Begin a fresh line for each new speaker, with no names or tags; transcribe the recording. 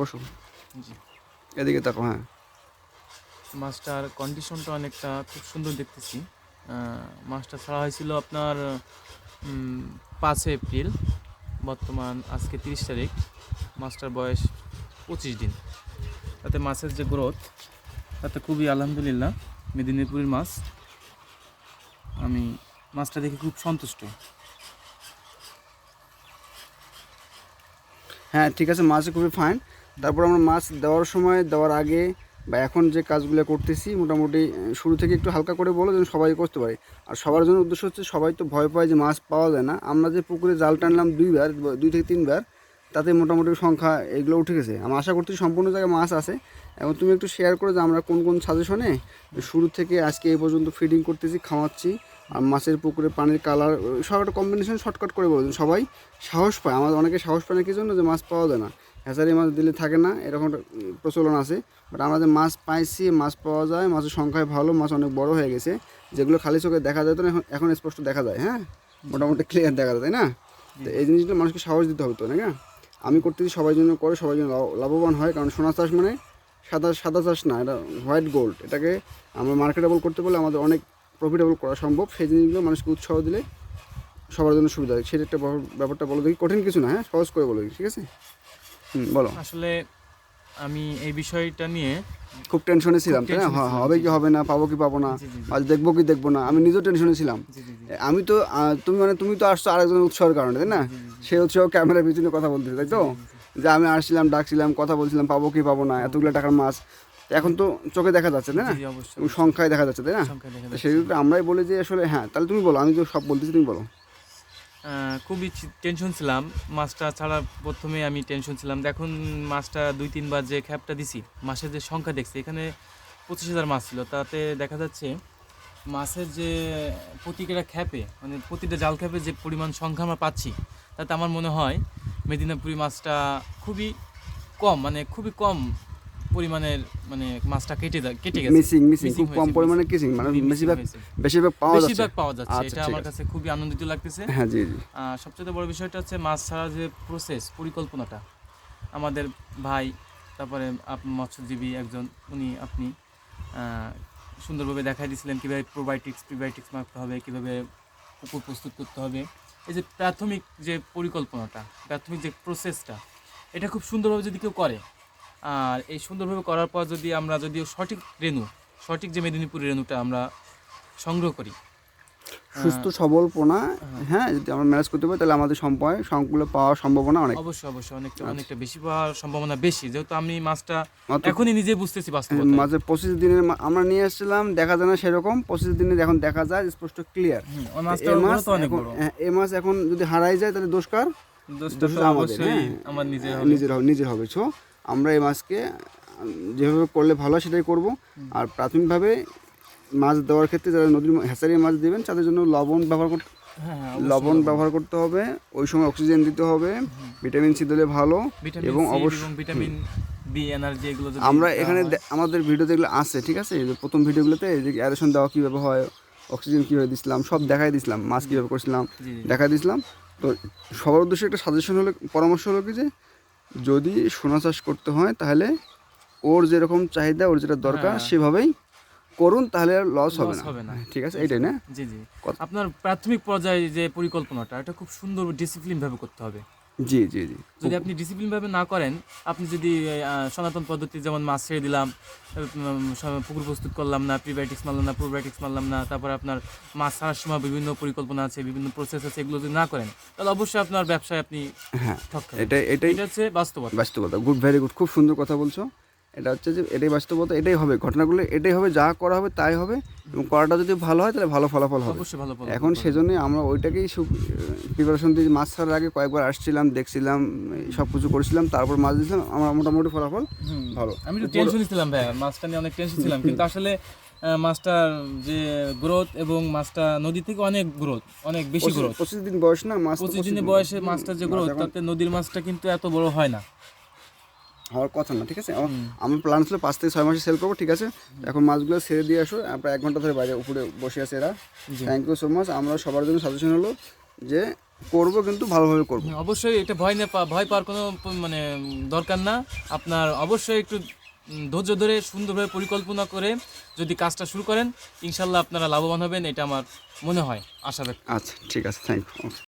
বসো
জি।
এদিকে তাকো হ্যাঁ।
মাছটার কন্ডিশনটা অনেকটা খুব সুন্দর দেখতেছি। মাছটা ছাড়া হয়েছিল আপনার পাঁচই এপ্রিল বর্তমান আজকে তিরিশ তারিখ। মাছটার বয়স পঁচিশ দিন। তাতে মাছের যে গ্রোথ তাতে খুবই আলহামদুলিল্লাহ। মেদিনীপুরের মাছ আমি মাছটা দেখে খুব সন্তুষ্ট।
হ্যাঁ ঠিক আছে, মাছ খুবই ফাইন তারপর আমরা মাছ দেওয়ার সময়, দেওয়ার আগে বা এখন যে কাজগুলো করতেছি, মোটামুটি শুরু থেকে একটু হালকা করে বলো যেন সবাই করতে পারে। আর সবার জন্য উদ্দেশ্য হচ্ছে সবাই তো ভয় পায় যে মাছ পাওয়া যায় না। আমরা যে পুকুরে জাল টানলাম দুইবার, দুই থেকে তিনবার, তাতে মোটামুটি সংখ্যা এগুলো উঠে গেছে। আমি আশা করছি সম্পূর্ণ জায়গায় মাছ আছে। এখন তুমি একটু শেয়ার করে যে আমরা কোন কোন সাজেশনে শুরু থেকে আজকে এই পর্যন্ত ফিডিং করতেছি, খাওয়াচ্ছি। আর মাছের পুকুরে পানির কালার সব একটা কম্বিনেশন শর্টকাট করে বলে সবাই সাহস পায়। আমাদের অনেকে সাহস পায় না কি জন্য? যে মাছ পাওয়া যায় না। হ্যাচারি মাছ দিলে থাকে না এরকম একটা প্রচলন আছে। বাট আমরা যে মাছ পাইছি মাছ পাওয়া যায় মাছের সংখ্যায় ভালো মাছ অনেক বড় হয়ে গেছে। যেগুলো খালি চোখে দেখা যায় তো এখন এখন স্পষ্ট দেখা যায় হ্যাঁ? মোটামুটি ক্লিয়ার দেখা যায় তাই না? তো এই জিনিসগুলো মানুষকে সাহস দিতে হবে তো নাকি আমি করতেছি সবাই জন্য করে সবাই জন্য লাভ- লাভবান হয়। কারণ সোনা চাষ মানে সাদা সাদা চাষ না এটা হোয়াইট গোল্ড এটাকে আমরা মার্কেটেবল করতে বলে আমাদের অনেক প্রফিটেবল করা সম্ভব। সেই জিনিসগুলো মানুষকে উৎসাহ দিলে সবার জন্য সুবিধা হয়। সেটা একটা ব্যাপারটা বলো দেখি। কঠিন কিছু না হ্যাঁ? সহজ করে বলো দেখি, ঠিক আছে? হুম বলো।
আসলে আমি এই বিষয়টা নিয়ে
খুব টেনশনে ছিলাম তাই না? হ্যাঁ, হবে কি হবে না পাবো কি পাবো না। আজ দেখব কি দেখব না আমি নিজেও টেনশনে ছিলাম। আমি তো তুমি মানে তুমি তো আসছো আরেকজনের উৎসাহের কারণে তাই না? সেই উৎসাহ ক্যামেরার পিছনে কথা বলতে তাই তো? যে আমি আসছিলাম ডাকছিলাম কথা বলছিলাম পাবো কি পাবো না এতগুলো টাকার মাছ এখন তো চোখে দেখা যাচ্ছে তাই না? সংখ্যায় দেখা যাচ্ছে তাই না। সেই আমরাই বলি যে আসলে হ্যাঁ তাহলে তুমি বলো আমি তো সব বলতেছি তুমি বলো।
খুবই টেনশন ছিলাম। মাছটা ছাড়া প্রথমে আমি টেনশন ছিলাম। দেখুন মাছটা দুই তিনবার যে খ্যাপটা দিছি মাছের যে সংখ্যা দেখছি এখানে পঁচিশ হাজার মাছ ছিল। তাতে দেখা যাচ্ছে মাছের যে প্রতিটা খ্যাপে মানে প্রতিটা জাল খ্যাপে যে পরিমাণ সংখ্যা আমরা পাচ্ছি তাতে আমার মনে হয় মেদিনীপুরি মাছটা খুবই কম মানে খুবই কম পরিমাণের মানে মাছটা কেটে কেটে গেছে।
মিসিং মিসিং খুব কম পরিমাণে কিসিং মানে বেশিরভাগ বেশিরভাগ পাওয়া যাচ্ছে।
বেশিরভাগ পাওয়া যাচ্ছে।
আচ্ছা,
এটা আমার কাছে খুবই আনন্দিত লাগতেছে।
হ্যাঁ জি জি।
সবচেয়ে বড় বিষয়টা হচ্ছে মাছ ছাড়ার যে প্রসেস পরিকল্পনাটা। আমাদের ভাই তারপরে মৎস্যজীবী একজন উনি আপনি সুন্দরভাবে দেখাই দিয়েছিলেন কীভাবে প্রোবায়োটিক্স প্রিবায়োটিক্স মারতে হবে কীভাবে পুকুর প্রস্তুত করতে হবে। এই যে প্রাথমিক যে পরিকল্পনাটা প্রাথমিক যে প্রসেসটা এটা খুব সুন্দরভাবে যদি কেউ করে আর এই সুন্দরভাবে করার পর যদি আমরা যদি সঠিক রেণু সঠিক যে মেদিনীপুর রেণুটা আমরা সংগ্রহ করি।
সুস্থ সবল পোনা হ্যাঁ যদি আমরা ম্যানেজ করতে পারি তাহলে আমাদের সম্পয় সংকুলে পাওয়ার সম্ভাবনা অনেক।
অবশ্যই অবশ্যই অনেকটা অনেকটা বেশি পাওয়ার সম্ভাবনা বেশি। যেহেতু আমি মাছটা এখনই নিজে বুঝতেছি বাস্তবতা।
মাঝে পঁচিশ দিনের আমরা নিয়ে এসেছিলাম দেখা যায় না সেরকম পঁচিশ দিনে এখন দেখা যায় স্পষ্ট ক্লিয়ার এ মাছ
তো অনেক
এখন
বড়।
হ্যাঁ, মাছ এখন যদি হারাই যায় তাহলে দোষকার
দোষটা অবশ্যই
হ্যাঁ।
আমার নিজের হবে।
নিজের হবে নিজের হবে সো আমরা এই মাছকে যেভাবে করলে ভালো হয় সেটাই করব। আর প্রাথমিকভাবে মাছ দেওয়ার ক্ষেত্রে যারা নদীর হ্যাচারি মাছ দেবেন তাদের জন্য লবণ ব্যবহার করতে
হ্যাঁ হ্যাঁ
লবণ ব্যবহার করতে হবে ওই সময় অক্সিজেন দিতে হবে ভিটামিন সি দিলে ভালো এবং অবশ্যই
ভিটামিন বি এনার্জি এগুলো
আমরা এখানে আমাদের ভিডিও যেগুলো আছে ঠিক আছে? এই যে প্রথম ভিডিওগুলোতে এই যে অ্যারেশন দেওয়া কীভাবে হয় অক্সিজেন কীভাবে দিছিলাম সব দেখাই দিছিলাম মাছ কীভাবে করছিলাম। দেখাই দিছিলাম। তো সবার উদ্দেশ্যে একটা সাজেশন হলো পরামর্শ হলো কি যে যদি সোনা চাষ করতে হয় তাহলে ওর যেরকম চাহিদা ওর যেটা দরকার
হ্যাঁ।
সেভাবেই করুন তাহলে লস হবে না। ঠিক আছে এটাই না?
জি জি। আপনার প্রাথমিক পর্যায়ে যে পরিকল্পনাটা এটা খুব সুন্দর ডিসিপ্লিন ভাবে করতে হবে।
জি জি জি।
যদি আপনি ডিসিপ্লিন ভাবে না করেন আপনি যদি সনাতন পদ্ধতি যেমন মাছ ছেড়ে দিলাম পুকুর প্রস্তুত করলাম না প্রিবায়োটিক্স মারলাম না প্রোবায়োটিক্স মারলাম না তারপর আপনার মাছ ছাড়ার সময় বিভিন্ন পরিকল্পনা আছে বিভিন্ন প্রসেস আছে এগুলো যদি না করেন তাহলে অবশ্যই আপনার ব্যবসায় আপনি
হ্যাঁ
এটা
এটাই এটাই
হচ্ছে বাস্তবতা।
বাস্তবতা। গুড ভেরি গুড খুব সুন্দর কথা বলছো। এটা হচ্ছে যে এটাই বাস্তবতা এটাই হবে। ঘটনাগুলো এটাই হবে যা করা হবে তাই হবে এবং করাটা যদি ভালো হয় তাহলে ভালো ফলাফল হবে। এখন সেজন্য আমরা ওইটাকেই প্রিপারেশন দিয়ে মাছ ছাড়ার আগে কয়েকবার আসছিলাম দেখছিলাম সব কিছু করেছিলাম তারপর মাছ দিয়েছিলাম আমার মোটামুটি ফলাফল ভালো।
আমি একটু টেনশন ছিলাম ভাই মাছটা নিয়ে অনেক টেনশন ছিলাম কিন্তু আসলে মাছটার যে গ্রোথ এবং মাছটা নদী থেকে অনেক গ্রোথ অনেক বেশি গ্রোথ
পঁচিশ দিন বয়স না মাছ তো
পঁচিশ দিনের বয়সে মাছটার যে গ্রোথ তাতে নদীর মাছটা কিন্তু এত বড় হয় না।
হওয়ার কথা না ঠিক আছে? আমার প্ল্যান ছিল পাঁচ থেকে ছয় মাসে সেল করব ঠিক আছে? এখন মাছগুলো ছেড়ে দিয়ে আসো আমরা এক ঘণ্টা ধরে বাইরে উপরে বসে আছে এরা। থ্যাংক ইউ সো মাচ আমরা সবার জন্য সাজেশন হলো যে করব কিন্তু ভালোভাবে করব।
অবশ্যই এটা ভয় না পা- ভয় পাওয়ার কোনো মানে দরকার না। আপনার অবশ্যই একটু ধৈর্য ধরে সুন্দরভাবে পরিকল্পনা করে যদি কাজটা শুরু করেন ইনশাল্লাহ আপনারা লাভবান হবেন এটা আমার মনে হয় আশা ব্যক্ত।
আচ্ছা ঠিক আছে। Thank you